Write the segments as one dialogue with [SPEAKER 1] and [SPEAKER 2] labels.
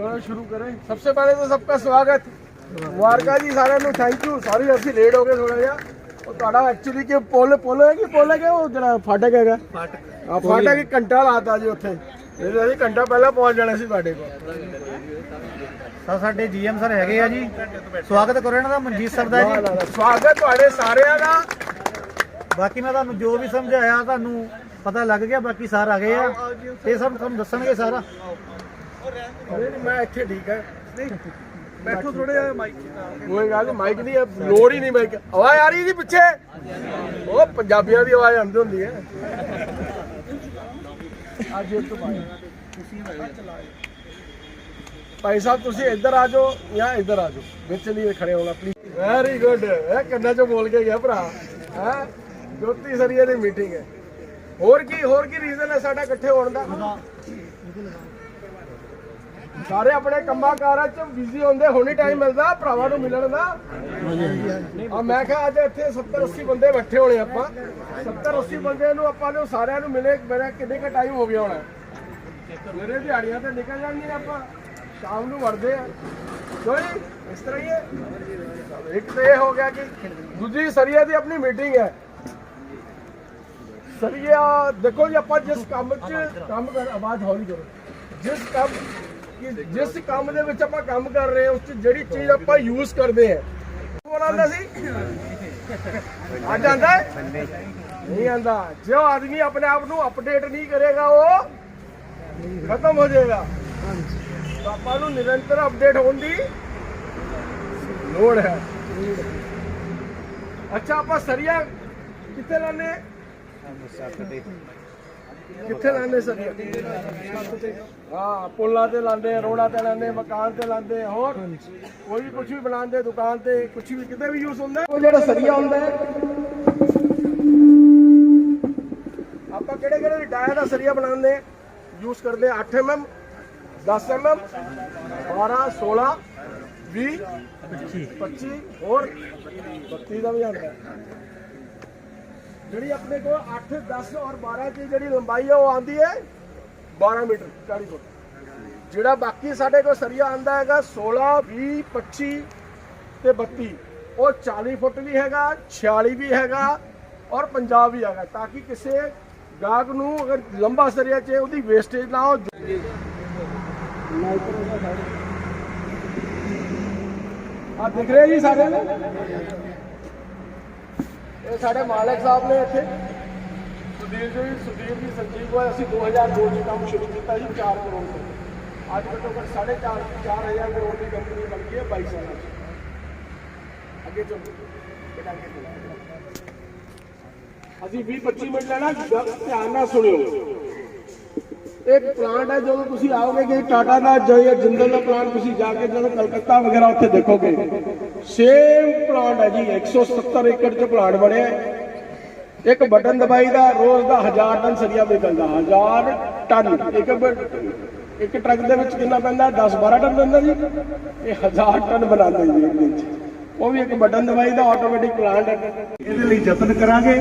[SPEAKER 1] ਸ਼ੁਰੂ ਕਰੇ? ਸਭ ਤੋਂ ਪਹਿਲੇ ਤਾਂ ਸਭ ਦਾ ਸਵਾਗਤ। ਮੁਬਾਰਕਾ ਜੀ ਸਾਰਿਆਂ ਨੂੰ ਥੈਂਕ ਯੂ ਸਾਰੀ ਅਸੀਂ ਲੇਟ ਹੋ ਗਏ ਥੋੜਾ ਜਿਹਾ। ਉਹ ਤੁਹਾਡਾ ਐਕਚੁਅਲੀ ਕਿ ਪੁੱਲ ਪੁੱਲ ਹੈ ਕਿ ਪੁੱਲ ਹੈ ਕਿ ਉਹ ਜਿਹੜਾ ਫਾਟਕ ਹੈਗਾ। ਫਾਟਕ। ਆ ਫਾਟਕ ਘੰਟਾ ਲਾਤਾ ਜੀ ਉੱਥੇ। ਇਹ ਜੀ ਘੰਟਾ ਪਹਿਲਾਂ ਪਹੁੰਚ ਜਾਣਾ ਸੀ ਤੁਹਾਡੇ ਕੋਲ।
[SPEAKER 2] ਸਰ ਸਾਡੇ ਜੀਐਮ ਸਰ ਹੈਗੇ ਆ ਜੀ। ਸਵਾਗਤ ਕਰੋ ਇਹਨਾਂ ਦਾ ਮਨਜੀਤ ਸਰ ਦਾ ਜੀ।
[SPEAKER 1] ਸਵਾਗਤ ਤੁਹਾਡੇ ਸਾਰਿਆਂ ਦਾ।
[SPEAKER 2] ਬਾਕੀ ਮੈਂ ਤੁਹਾਨੂੰ ਜੋ ਵੀ ਸਮਝਾਇਆ ਤੁਹਾਨੂੰ ਪਤਾ ਲੱਗ ਗਿਆ ਬਾਕੀ ਸਾਰ ਆ। ਗਏ ਆ ਇਹ ਸਭ ਤੁਹਾਨੂੰ ਦੱਸਣਗੇ ਸਾਰਾ।
[SPEAKER 1] ਨਹੀਂ ਨਹੀਂ, ਮੈਂ ਇੱਥੇ ਠੀਕ ਹੈ ਬੈਠੋ ਥੋੜੇ ਜਿਹਾ ਮਾਈਕ ਕੋਈ ਗੱਲ ਨਹੀਂ ਮਾਈਕ ਦੀ ਲੋੜ ਹੀ ਨਹੀਂ ਮਾਈਕ ਆਵਾਜ਼ ਆ ਰਹੀ ਜੀ ਪਿੱਛੇ। ਉਹ ਪੰਜਾਬੀਆਂ ਦੀ ਆਵਾਜ਼ ਆਉਂਦੀ ਹੁੰਦੀ ਹੈ। ਅੱਜ ਇਹ ਤੋਂ ਭਾਈ ਸਾਹਿਬ ਤੁਸੀਂ ਇੱਧਰ ਆ ਜਾਓ ਜਾਂ ਇੱਧਰ ਆ ਜਾਓ। ਵਿੱਚ ਨਹੀਂ ਖੜੇ ਹੋਣਾ ਪਲੀਜ਼ ਵੈਰੀ ਗੁੱਡ ਇਹ ਕੰਨਾਂ ਚੋਂ ਬੋਲ ਕੇ ਗਿਆ ਭਰਾ। ਹੈ? ਜੋਤੀ ਸਰੀਏ ਦੀ ਮੀਟਿੰਗ ਹੈ। ਹੋਰ ਕੀ ਹੋਰ ਕੀ ਰੀਜ਼ਨ ਹੈ ਸਾਡਾ ਇਕੱਠੇ ਹੋਣ ਦਾ? ਸਾਰੇ ਆਪਣੇ ਕੰਮਾਂ ਕਾਰਾਂ 'ਚ ਬਿਜ਼ੀ ਹੁੰਦੇ, ਹੁਣੀ ਟਾਈਮ ਮਿਲਦਾ, ਭਰਾਵਾਂ ਨੂੰ ਮਿਲਣ ਦਾ। ਆ ਮੈਂ ਕਿਹਾ ਅੱਜ ਇੱਥੇ 70 80 ਬੰਦੇ ਬੈਠੇ ਹੋਣੇ ਆਪਾਂ। 70 80 ਬੰਦੇ ਨੂੰ ਆਪਾਂ ਨੂੰ ਸਾਰਿਆਂ ਨੂੰ ਮਿਲੇ, ਮੇਰਾ ਕਿੰਨੇ ਕ ਟਾਈਮ ਹੋ ਗਿਆ ਹੋਣਾ। ਮੇਰੇ ਦਿਹਾੜੀਆਂ ਤੇ ਨਿਕਲ ਜਾਂਦੀਆਂ ਆਪਾਂ। ਸ਼ਾਮ ਨੂੰ ਵੜਦੇ ਆ। ਕੋਈ ਇਸ ਤਰ੍ਹਾਂ ਹੀ ਹੈ। ਇੱਕ ਤੇ ਇਹ ਹੋ ਗਿਆ ਕਿ ਦੂਜੀ ਸਰੀਆ ਦੀ ਆਪਣੀ ਮੀਟਿੰਗ ਹੈ। ਸਰੀਆ ਦੇਖੋ ਜੀ, ਆਪਾਂ ਜਿਸ ਕੰਮ 'ਚ ਕੰਮ ਕਰ, ਆਵਾਜ਼ ਹੌਲੀ ਕਰੋ। ਜਿਸ ਕੰਮ ਕਿ ਜਿਸ ਕੰਮ ਦੇ ਵਿੱਚ ਆਪਾਂ ਕੰਮ ਕਰ ਰਹੇ ਹਾਂ, ਉਸ 'ਚ ਜਿਹੜੀ ਚੀਜ਼ ਆਪਾਂ ਯੂਜ਼ ਕਰਦੇ ਹਾਂ। ਉਹ ਆਉਂਦਾ ਸੀ? ਅੱਜ ਆਂਦਾ ਨਹੀਂ ਆਂਦਾ ਜੋ ਆਦਮੀ ਆਪਣੇ ਆਪ ਨੂੰ ਅਪਡੇਟ ਨਹੀਂ ਕਰੇਗਾ, ਉਹ ਖਤਮ ਹੋ ਜਾਏਗਾ। ਤਾਂ ਆਪਾਂ ਨੂੰ ਨਿਰੰਤਰ ਅਪਡੇਟ ਹੋਣ ਦੀ ਲੋੜ ਹੈ। ਅੱਛਾ, ਆਪਾਂ ਸਰੀਆ ਕਿੱਥੇ ਲਾਣੇ ਕਿੱਥੇ ਲਾਣੇ ਸਰੀਆ ਹਾਂ ਪੁੱਲਾਂ ਤੇ ਲਾਉਂਦੇ ਰੋੜਾ ਤੇ ਲਾਉਂਦੇ ਮਕਾਨ ਤੇ ਲਾਉਂਦੇ ਹੋਰ ਕੋਈ ਵੀ ਕੁਝ ਵੀ ਬਣਾਉਂਦੇ ਦੁਕਾਨ ਤੇ ਕੁਝ ਵੀ ਕਿਤੇ ਵੀ ਯੂਜ਼ ਹੁੰਦਾ। ਉਹ ਜਿਹੜਾ ਸਰੀਆ ਹੁੰਦਾ ਹੈ। ਆਪਾਂ ਕਿਹੜੇ ਕਿਹੜੇ ਡਾਇਆ ਦਾ ਸਰੀਆ ਬਣਾਉਂਦੇ ਯੂਜ਼ ਕਰਦੇ 8 mm 10 mm 12 16 20 25 ਹੋਰ 32 ਦਾ ਵੀ ਆਉਂਦਾ ਜਿਹੜੀ ਆਪਣੇ ਕੋਲ 8 10 ਔਰ 12 ਦੀ ਜਿਹੜੀ ਲੰਬਾਈ ਹੈ ਉਹ ਆਂਦੀ ਹੈ 12 ਮੀਟਰ 40 ਫੁੱਟ। ਜਿਹੜਾ ਬਾਕੀ ਸਾਡੇ ਕੋਲ ਸਰੀਆ ਆਂਦਾ ਹੈਗਾ 16 20 25 ਤੇ 32 ਉਹ 40 ਫੁੱਟ ਵੀ ਹੈਗਾ 46 ਵੀ ਹੈਗਾ ਔਰ 50 ਵੀ ਹੈਗਾ, ਤਾਂ ਕਿ ਕਿਸੇ ਗਾਹਕ ਨੂੰ ਅਗਰ ਲੰਬਾ ਸਰੀਆ ਚ ਉਹਦੀ ਵੇਸਟੇਜ ਨਾ ਹੋ ਆ ਦਿਖ ਰਿਹਾ ਜੀ ਸਾਰੇ ਇਹ ਸਾਡੇ ਮਾਲਕ ਸਾਹਿਬ ਨੇ ਇੱਥੇ। ਸੁਧੀਰ ਜੀ ਸੁਧੀਰ ਜੀ, ਸੰਜੀਵ ਕੋਲ ਅਸੀਂ 2002 ਚ ਕੰਮ ਸ਼ੁਰੂ ਕੀਤਾ ਜੀ 4 ਕਰੋੜ ਤੋਂ। ਅੱਜ ਘੱਟੋ ਘੱਟ 4.5 4000 ਕਰੋੜ ਦੀ ਕੰਪਨੀ ਬਣ ਗਈ ਹੈ 22 ਸਾਲਾਂ ਚ। ਅੱਗੇ ਚਲੋ। ਬੇਟਾ ਅੱਗੇ ਚਲੋ। ਅਸੀਂ 20 25 ਮਿੰਟ ਲੈਣਾ ਧਿਆਨ ਨਾਲ ਸੁਣਿਓ। ਇੱਕ ਪਲਾਂਟ ਹੈ, ਜਦੋਂ ਤੁਸੀਂ ਆਓਗੇ ਕਿ ਟਾਟਾ ਦਾ ਜਾਂ ਜਿੰਦਲ ਦਾ ਪਲਾਂਟ ਤੁਸੀਂ ਜਾ ਕੇ ਜਦੋਂ ਕਲਕੱਤਾ ਵਗੈਰਾ ਉੱਥੇ ਦੇਖੋਗੇ ਸੇਮ ਪਲਾਂਟ ਹੈ ਜੀ 170 ਏਕੜ ਚ ਪਲਾਂਟ ਬਣਿਆ ਇੱਕ ਬਟਨ ਦਬਾਈ ਦਾ, ਰੋਜ਼ ਦਾ 1000 ਟਨ ਸਰੀਆ ਨਿਕਲਦਾ 1000 ਟਨ। ਇੱਕ ਇੱਕ ਟਰੱਕ ਦੇ ਵਿੱਚ ਕਿੰਨਾ ਪੈਂਦਾ? 10 12 ਟਨ ਪੈਂਦਾ ਜੀ। ਇਹ 1000 ਟਨ ਬਣਾਉਂਦੇ ਜੀ ਇੱਕ ਦਿਨ 'ਚ। ਉਹ ਵੀ ਇੱਕ ਬਟਨ ਦਬਾਈ ਦਾ ਆਟੋਮੈਟਿਕ ਪਲਾਂਟ ਹੈ।
[SPEAKER 3] ਇਹਦੇ ਲਈ ਯਤਨ ਕਰਾਂਗੇ।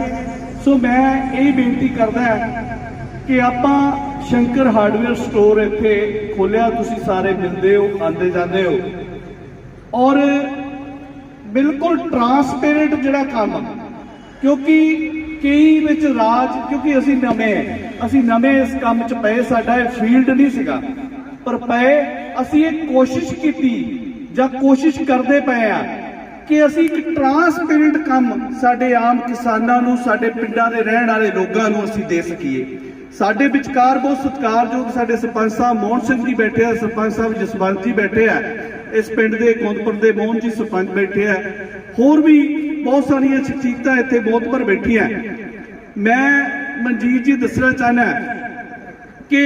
[SPEAKER 3] ਸੋ ਮੈਂ ਇਹ ਬੇਨਤੀ ਕਰਦਾ ਕਿ ਆਪਾਂ ਸ਼ੰਕਰ ਹਾਰਡਵੇਅਰ ਸਟੋਰ ਇੱਥੇ ਖੋਲਿਆ ਤੁਸੀਂ ਸਾਰੇ ਮਿਲਦੇ ਹੋ ਆਉਂਦੇ ਜਾਂਦੇ ਹੋ। ਔਰ ਬਿਲਕੁਲ ਟਰਾਂਸਪੇਰੈਂਟ ਜਿਹੜਾ ਕੰਮ ਕਿਉਂਕਿ ਕਈ ਵਿੱਚ ਰਾਜ ਕਿਉਂਕਿ ਅਸੀਂ ਨਵੇਂ ਹਾਂ, ਅਸੀਂ ਨਵੇਂ ਇਸ ਕੰਮ 'ਚ ਪਏ ਸਾਡਾ ਇਹ ਫੀਲਡ ਨਹੀਂ ਸੀਗਾ। ਪਰ ਪਏ ਅਸੀਂ ਇਹ ਕੋਸ਼ਿਸ਼ ਕੀਤੀ ਜਾਂ ਕੋਸ਼ਿਸ਼ ਕਰਦੇ ਪਏ ਆ ਕਿ ਅਸੀਂ ਇੱਕ ਟਰਾਂਸਪੇਰੈਂਟ ਕੰਮ ਸਾਡੇ ਆਮ ਕਿਸਾਨਾਂ ਨੂੰ ਸਾਡੇ ਪਿੰਡਾਂ ਦੇ ਰਹਿਣ ਵਾਲੇ ਲੋਕਾਂ ਨੂੰ ਅਸੀਂ ਦੇ ਸਕੀਏ। ਸਾਡੇ ਵਿਚਕਾਰ ਬਹੁਤ ਸਤਿਕਾਰਯੋਗ ਸਾਡੇ ਸਰਪੰਚ ਸਾਹਿਬ ਮੋਹਨ ਸਿੰਘ ਜੀ ਬੈਠੇ ਆ, ਸਰਪੰਚ ਸਾਹਿਬ ਜਸਵੰਤ ਜੀ ਬੈਠੇ ਆ। ਇਸ ਪਿੰਡ ਦੇ ਗੋਂਦਪੁਰ ਦੇ ਮੋਹਨ ਜੀ ਸਰਪੰਚ ਬੈਠੇ ਆ। ਹੋਰ ਵੀ ਬਹੁਤ ਸਾਰੀਆਂ ਸ਼ਖਸੀਅਤਾਂ ਇੱਥੇ ਬਹੁਤ ਪਰ ਬੈਠੀਆਂ। ਮੈਂ ਮਨਜੀਤ ਜੀ ਦੱਸਣਾ ਚਾਹਨਾ ਕਿ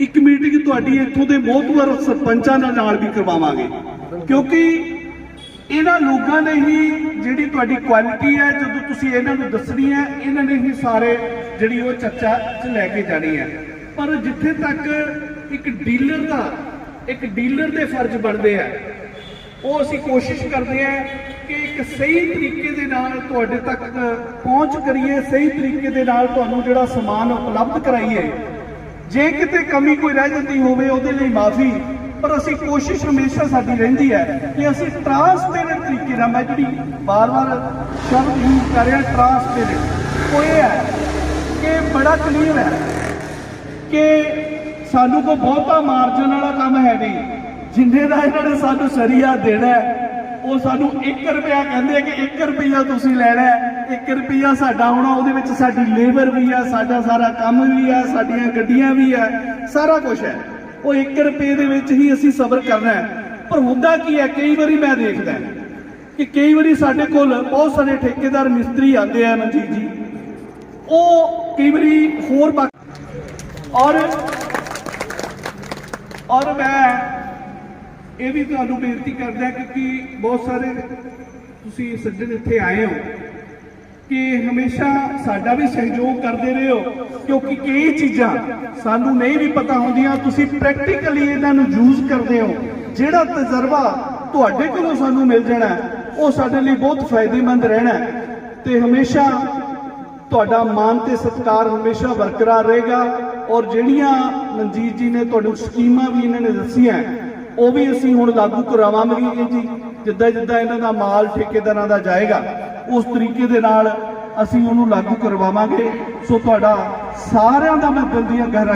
[SPEAKER 3] ਇੱਕ ਮੀਟਿੰਗ ਤੁਹਾਡੀ ਇੱਥੋਂ ਦੇ ਮੋਹਤਵਰ ਸਰਪੰਚਾਂ ਨਾਲ ਨਾਲ ਵੀ ਕਰਵਾਵਾਂਗੇ। ਕਿਉਂਕਿ ਇਹਨਾਂ ਲੋਕਾਂ ਨੇ ਹੀ ਜਿਹੜੀ ਤੁਹਾਡੀ ਕੁਆਲਿਟੀ ਹੈ, ਜਦੋਂ ਤੁਸੀਂ ਇਹਨਾਂ ਨੂੰ ਦੱਸਣੀ ਹੈ, ਇਹਨਾਂ ਨੇ ਹੀ ਸਾਰੇ ਜਿਹੜੀ ਉਹ ਚਰਚਾ 'ਚ ਲੈ ਕੇ ਜਾਣੀ ਹੈ। ਪਰ ਜਿੱਥੇ ਤੱਕ ਇੱਕ ਡੀਲਰ ਦਾ, ਇੱਕ ਡੀਲਰ ਦੇ ਫਰਜ਼ ਬਣਦੇ ਆ, ਉਹ ਅਸੀਂ ਕੋਸ਼ਿਸ਼ ਕਰਦੇ ਹਾਂ ਕਿ ਇੱਕ ਸਹੀ ਤਰੀਕੇ ਦੇ ਨਾਲ ਤੁਹਾਡੇ ਤੱਕ ਪਹੁੰਚ ਕਰੀਏ, ਸਹੀ ਤਰੀਕੇ ਦੇ ਨਾਲ ਤੁਹਾਨੂੰ ਜਿਹੜਾ ਸਮਾਨ ਉਪਲਬਧ ਕਰਾਈਏ। ਜੇ ਕਿਤੇ ਕਮੀ ਕੋਈ ਰਹਿ ਜਾਂਦੀ ਹੋਵੇ, ਉਹਦੇ ਲਈ ਮਾਫੀ। ਪਰ ਅਸੀਂ ਕੋਸ਼ਿਸ਼ ਹਮੇਸ਼ਾ ਸਾਡੀ ਰਹਿੰਦੀ ਹੈ ਕਿ ਅਸੀਂ ਟਰਾਂਸਪੇਰੈਂਟ ਤਰੀਕੇ ਮੈਂ ਜਿਹੜੀ ਬਾਰ-ਬਾਰ ਸ਼ਬਦ ਯੂਜ਼ ਕਰ ਰਿਹਾ ਟਰਾਂਸਪੇਰੈਂਟ ਉਹ ਇਹ ਹੈ ਕਿ ਬੜਾ ਕਲੀਅਰ ਹੈ ਕਿ ਸਾਨੂੰ ਕੋਈ ਬਹੁਤਾ ਮਾਰਜਨ ਵਾਲਾ ਕੰਮ ਹੈ ਨਹੀਂ। ਜਿੰਨੇ ਦਾ ਇਹਨਾਂ ਨੇ ਸਾਨੂੰ ਸਰੀਆ ਦੇਣਾ ਹੈ, ਉਹ ਸਾਨੂੰ 1 ਰੁਪਿਆ ਕਹਿੰਦੇ ਕਿ 1 ਰੁਪਿਆ ਤੁਸੀਂ ਲੈਣਾ ਹੈ। 1 ਰੁਪਿਆ ਸਾਡਾ ਹੋਣਾ ਉਹਦੇ ਵਿੱਚ ਸਾਡੀ ਲੇਬਰ ਵੀ ਆ ਸਾਡਾ ਸਾਰਾ ਕੰਮ ਵੀ ਆ ਸਾਡੀਆਂ ਗੱਡੀਆਂ ਵੀ ਆ ਸਾਰਾ ਕੁਝ ਹੈ। ਉਹ 1 ਰੁਪਏ ਦੇ ਵਿੱਚ ਹੀ ਅਸੀਂ ਸਬਰ ਕਰਨਾ ਹੈ। ਪਰ ਹੁੰਦਾ ਕੀ ਹੈ ਕਈ ਵਾਰੀ ਮੈਂ ਦੇਖਦਾ ਕਿ ਕਈ ਵਾਰੀ ਸਾਡੇ ਕੋਲ ਬਹੁਤ ਸਾਰੇ ਠੇਕੇਦਾਰ ਮਿਸਤਰੀ ਆਉਂਦੇ ਆ ਮਨਜੀਤ ਜੀ। ਉਹ ਕਈ ਵਾਰੀ ਹੋਰ ਬਾਕੀ ਔਰ ਔਰ ਮੈਂ ਇਹ ਵੀ ਤੁਹਾਨੂੰ ਬੇਨਤੀ ਕਰਦਾ ਕਿਉਂਕਿ ਬਹੁਤ ਸਾਰੇ ਤੁਸੀਂ ਸੱਜਣ ਇੱਥੇ ਆਏ ਹੋ ਕਿ ਹਮੇਸ਼ਾ ਸਾਡਾ ਵੀ ਸਹਿਯੋਗ ਕਰਦੇ ਰਹੋ, ਕਿਉਂਕਿ ਕਈ ਚੀਜ਼ਾਂ ਸਾਨੂੰ ਨਹੀਂ ਵੀ ਪਤਾ ਹੁੰਦੀਆਂ, ਤੁਸੀਂ ਪ੍ਰੈਕਟੀਕਲੀ ਇਹਨਾਂ ਨੂੰ ਯੂਜ਼ ਕਰਦੇ ਹੋ। ਜਿਹੜਾ ਤਜਰਬਾ ਤੁਹਾਡੇ ਕੋਲੋਂ ਸਾਨੂੰ ਮਿਲ ਜਾਣਾ ਉਹ ਸਾਡੇ ਲਈ ਬਹੁਤ ਫਾਇਦੇਮੰਦ ਰਹਿਣਾ ਹੈ। ਤੇ ਹਮੇਸ਼ਾ ਤੁਹਾਡਾ ਮਾਨ ਤੇ ਸਤਿਕਾਰ ਹਮੇਸ਼ਾ ਬਰਕਰਾਰ ਰਹੇਗਾ। ਔਰ ਜਿਹੜੀਆਂ ਮਨਜੀਤ ਜੀ ਨੇ ਤੁਹਾਨੂੰ ਸਕੀਮਾਂ ਵੀ ਇਹਨਾਂ ਨੇ ਦੱਸੀਆਂ ਉਹ ਵੀ ਅਸੀਂ ਹੁਣ ਲਾਗੂ ਕਰਾਵਾਂਗੇ ਜੀ, ਜਿੱਦਾਂ ਜਿੱਦਾਂ ਇਹਨਾਂ ਦਾ ਮਾਲ ਠੇਕੇਦਾਰਾਂ ਦਾ ਜਾਏਗਾ, ਉਸ ਤਰੀਕੇ ਦੇ ਨਾਲ ਅਸੀਂ ਉਹਨੂੰ ਲਾਗੂ ਕਰਵਾਵਾਂਗੇ। ਸੋ ਤੁਹਾਡਾ ਸਾਰਿਆਂ ਦਾ ਮੈਂ ਦਿਲ ਦੀਆਂ ਗਹਿਰਾ